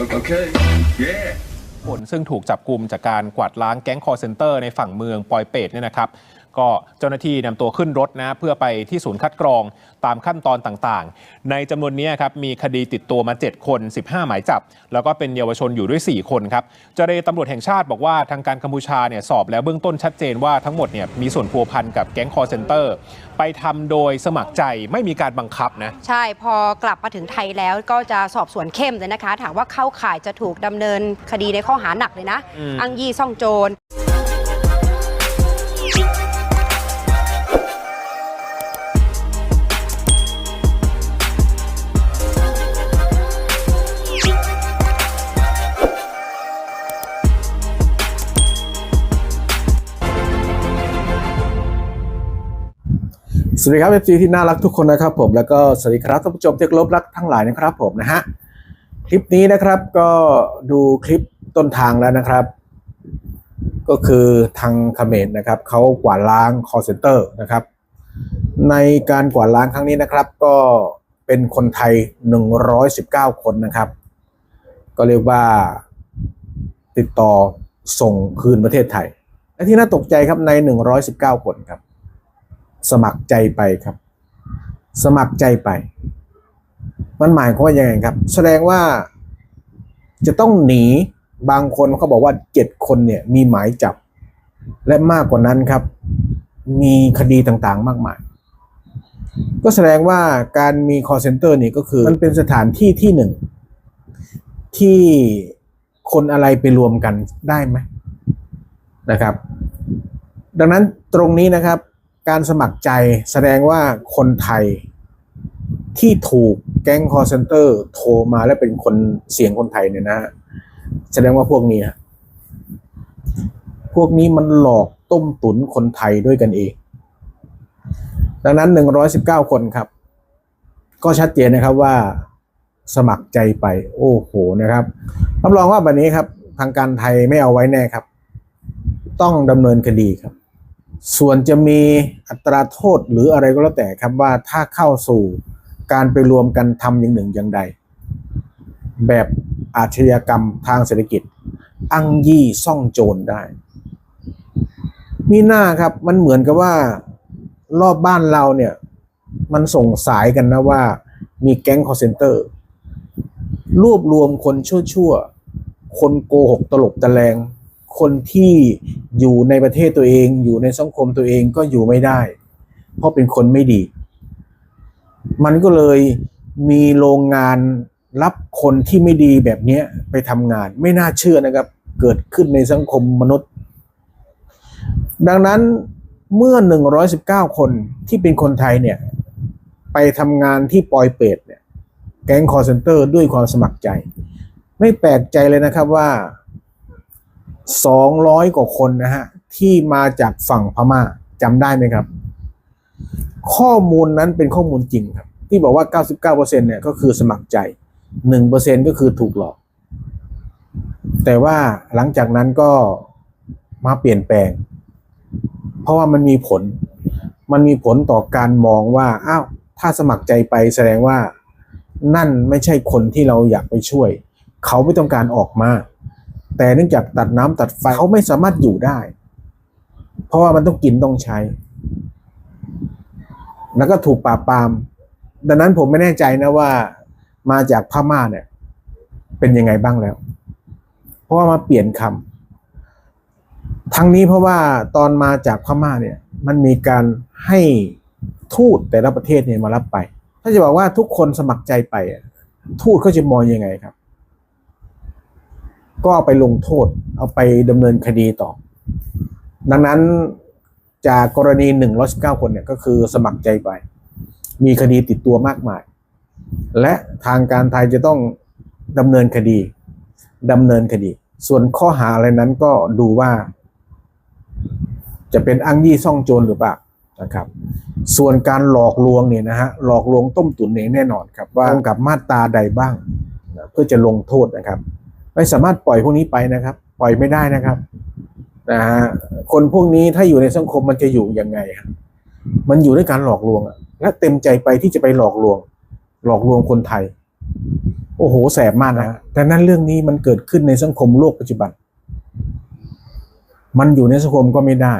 Okay. Yeah. คนซึ่งถูกจับกลุ่มจากการกวาดล้างแก๊งคอร์เซนเตอร์ในฝั่งเมืองปอยเปตเนี่ยนะครับ ก็เจ้าหน้าที่นำตัวขึ้นรถนะเพื่อไปที่ศูนย์คัดกรองตามขั้นตอนต่างๆ ในจำนวนนี้ครับมีคดีติดตัวมา 7 คน 15 หมายจับ แล้วก็เป็นเยาวชนอยู่ด้วย 4 คนครับเจรตำรวจแห่งชาติบอกว่าทางการกัมพูชาเนี่ยสอบแล้วเบื้องต้นชัดเจนว่าทั้งหมดเนี่ยมีส่วนพัวพันกับแก๊งคอร์เซนเตอร์ไปทำโดยสมัครใจไม่มีการบังคับนะใช่พอกลับมาถึงไทยแล้วก็จะสอบสวนเข้มเลยนะคะถามว่าเข้าข่ายจะถูกดำเนินคดีในข้อหาหนักเลยนะอืมอ้างยี่ซ่องโจร สวัสดีครับเอฟซีที่น่ารักทุกคนนะครับผมแล้วก็สวัสดีครับท่านผู้ชมที่เคารพรักทั้งหลายนะครับผมนะฮะคลิปนี้นะครับก็ดูคลิปต้นทางแล้วนะครับ ก็คือทางเขมรนะครับเขากวาดล้างคอเซนเตอร์นะครับ ในการกวาดล้างครั้งนี้นะครับ ก็เป็นคนไทย 119 คนนะครับ ก็เรียกว่าติดต่อส่งคืนประเทศไทยและที่น่าตกใจครับใน 119 คนครับ สมัครใจไปครับ สมัครใจไป มันหมายความว่ายังไงครับ แสดงว่าจะต้องหนีบางคนเขาบอกว่าเจ็ดคนเนี่ยมีหมายจับ และมากกว่านั้นครับ มีคดีต่างๆ มากมาย ก็แสดงว่าการมี call center นี่ก็คือมันเป็นสถานที่ที่หนึ่ง ที่คนอะไรไปรวมกันได้ไหมนะครับ ดังนั้นตรงนี้นะครับ การสมัครใจแสดงว่าคนไทยที่ถูกแก๊งคอร์เซนเตอร์โทรมาและเป็นคนเสียงคนไทยเนี่ยนะฮะแสดงว่าพวกนี้ฮะพวกนี้มันหลอกต้มตุ๋นคนไทยด้วยกันเอง ดังนั้น 119 คนครับ ก็ชัดเจนนะครับว่าสมัครใจไป โอ้โหนะครับรับรองว่าแบบนี้ครับ ทางการไทยไม่เอาไว้แน่ครับ ต้องดำเนินคดีครับ ส่วนจะมีอัตราโทษหรืออะไรก็แล้วแต่ครับว่าถ้าเข้าสู่การไปรวมกันทำอย่างหนึ่งอย่างใด แบบอาชญากรรมทางเศรษฐกิจ อังยี่ซ่องโจรได้ มีหน้าครับมันเหมือนกับว่ารอบบ้านเราเนี่ยมันส่งสายกันนะว่ามีแก๊งคอร์เซนเตอร์ รวบรวมคนชั่วๆ คนโกหกตลบตะแลง คนที่อยู่ในประเทศตัวเอง อยู่ในสังคมตัวเองก็อยู่ไม่ได้ เพราะเป็นคนไม่ดี มันก็เลยมีโรงงานรับคนที่ไม่ดีแบบนี้ไปทำงาน ไม่น่าเชื่อนะครับ เกิดขึ้นในสังคมมนุษย์ ดังนั้นเมื่อ 119 คนที่เป็นคนไทยเนี่ย ไปทำงานที่ปอยเปตเนี่ย แก๊งคอร์เซนเตอร์ด้วยความสมัครใจ ไม่แปลกใจเลยนะครับว่า 200 กว่าคนนะฮะ ที่มาจากฝั่งพม่าจำได้ไหมครับ ข้อมูลนั้นเป็นข้อมูลจริงครับ ที่บอกว่า 99%เนี่ยก็คือสมัครใจ 1%ก็คือถูกหลอก แต่ว่าหลังจากนั้นก็มาเปลี่ยนแปลง เพราะว่ามันมีผล มันมีผลต่อการมองว่า อ้าว ถ้าสมัครใจไปแสดงว่า นั่นไม่ใช่คนที่เราอยากไปช่วย เขาไม่ต้องการออกมา แต่เนื่องจากตัดน้ำตัดไฟเขาไม่สามารถอยู่ได้ เพราะว่ามันต้องกินต้องใช้ แล้วก็ถูกปราบปราม ดังนั้นผมไม่แน่ใจนะว่ามาจากพม่าเนี่ย เป็นยังไงบ้างแล้ว เพราะว่ามาเปลี่ยนคำทั้งนี้เพราะว่าตอนมาจากพม่าเนี่ย มันมีการให้ทูตแต่ละประเทศเนี่ยมารับไป ถ้าจะบอกว่าทุกคนสมัครใจไปทูตเขาจะมองยังไงครับ ก็เอาไปลงโทษ เอาไปดำเนินคดีต่อ ดังนั้นจากกรณี119คนเนี่ยก็คือสมัครใจไป มีคดีติดตัวมากมาย และทางการไทยจะต้องดำเนินคดีดำเนินคดี ส่วนข้อหาอะไรนั้นก็ดูว่า จะเป็นอ้างยี่ซ่องโจรหรือเปล่านะครับ ส่วนการหลอกลวงเนี่ยนะฮะหลอกลวงต้มตุ๋นเนี่ยแน่นอนครับว่าตรงกับมาตราใดบ้างนะเพื่อจะลงโทษนะครับ ไม่สามารถปล่อยพวกนี้ไปนะครับ ปล่อยไม่ได้นะครับนะฮะคนพวกนี้ถ้าอยู่ในสังคมมันจะอยู่ยังไงครับมันอยู่ด้วยการหลอกลวงอะและเต็มใจไปที่จะไปหลอกลวง หลอกลวงคนไทย โอ้โหแสบมากนะแต่นั้นเรื่องนี้มันเกิดขึ้นในสังคมโลกปัจจุบัน มันอยู่ในสังคมก็ไม่ได้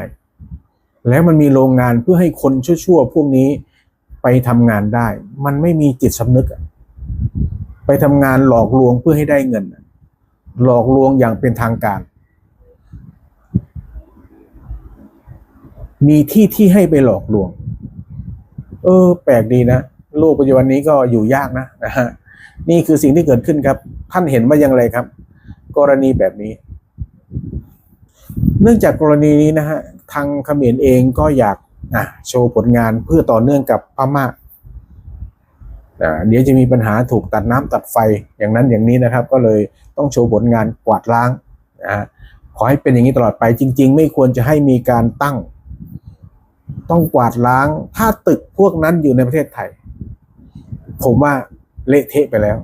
แล้วมันมีโรงงานเพื่อให้คนชั่วๆพวกนี้ไปทำงานได้ มันไม่มีจิตสำนึกอะไปทำงานหลอกลวงเพื่อให้ได้เงิน หลอกลวงอย่างเป็นทางการ มีที่ที่ให้ไปหลอกลวง เออ แปลกดีนะโลกปัจจุบันนี้ก็อยู่ยากนะนะฮะนี่คือสิ่งที่เกิดขึ้นครับ ท่านเห็นว่าอย่างไรครับ กรณีแบบนี้ เนื่องจากกรณีนี้นะฮะทางเขมรเองก็อยากอะโชว์ผลงานเพื่อต่อเนื่องกับพม่า อ่าเดี๋ยวจะมีปัญหาถูกตัดน้ำตัดไฟอย่างนั้นอย่างนี้นะครับ ก็เลยต้องโชว์ผลงานกวาดล้างนะฮะขอให้เป็นอย่างนี้ตลอดไปจริง ๆ ไม่ควรจะให้มีการตั้ง ต้องกวาดล้าง ถ้าตึกพวกนั้นอยู่ในประเทศไทย ผมว่าเละเทะไปแล้ว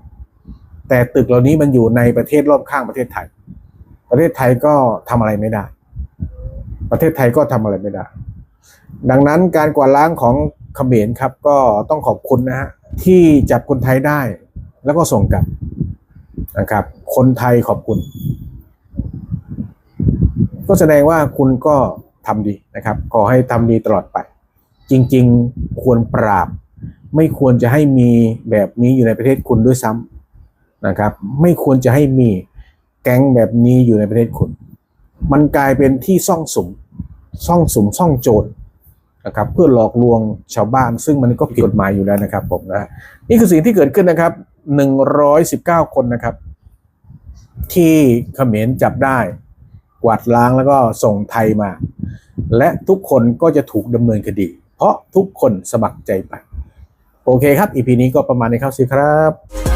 แต่ตึกเหล่านี้มันอยู่ในประเทศรอบข้างประเทศไทย ประเทศไทยก็ทำอะไรไม่ได้ ประเทศไทยก็ทำอะไรไม่ได้ ดังนั้นการกวาดล้างของเขมรครับ ก็ต้องขอบคุณนะฮะ ที่จับคนไทยได้ แล้วก็ส่งกลับนะครับ คนไทยขอบคุณ ก็แสดงว่าคุณก็ทำดีนะครับ ขอให้ทำดีตลอดไป จริง ๆ ควรปราบ ไม่ควรจะให้มีแบบนี้อยู่ในประเทศคุณด้วยซ้ำนะครับ ไม่ควรจะให้มีแก๊งแบบนี้อยู่ในประเทศคุณ มันกลายเป็นที่ซ่องสุม ซ่องสุม ซ่องโจร นะครับเพื่อหลอกลวงชาวบ้าน ซึ่งมันก็ผิดกฎหมายอยู่แล้วนะครับผมนะนี่คือสิ่งที่เกิดขึ้นนะครับ 119 คนนะครับ ที่เขมรจับได้ กวาดล้างแล้วก็ส่งไทยมา และทุกคนก็จะถูกดำเนินคดี เพราะทุกคนสมัครใจไป โอเคครับอีพีนี้ก็ประมาณนี้ครับสิครับ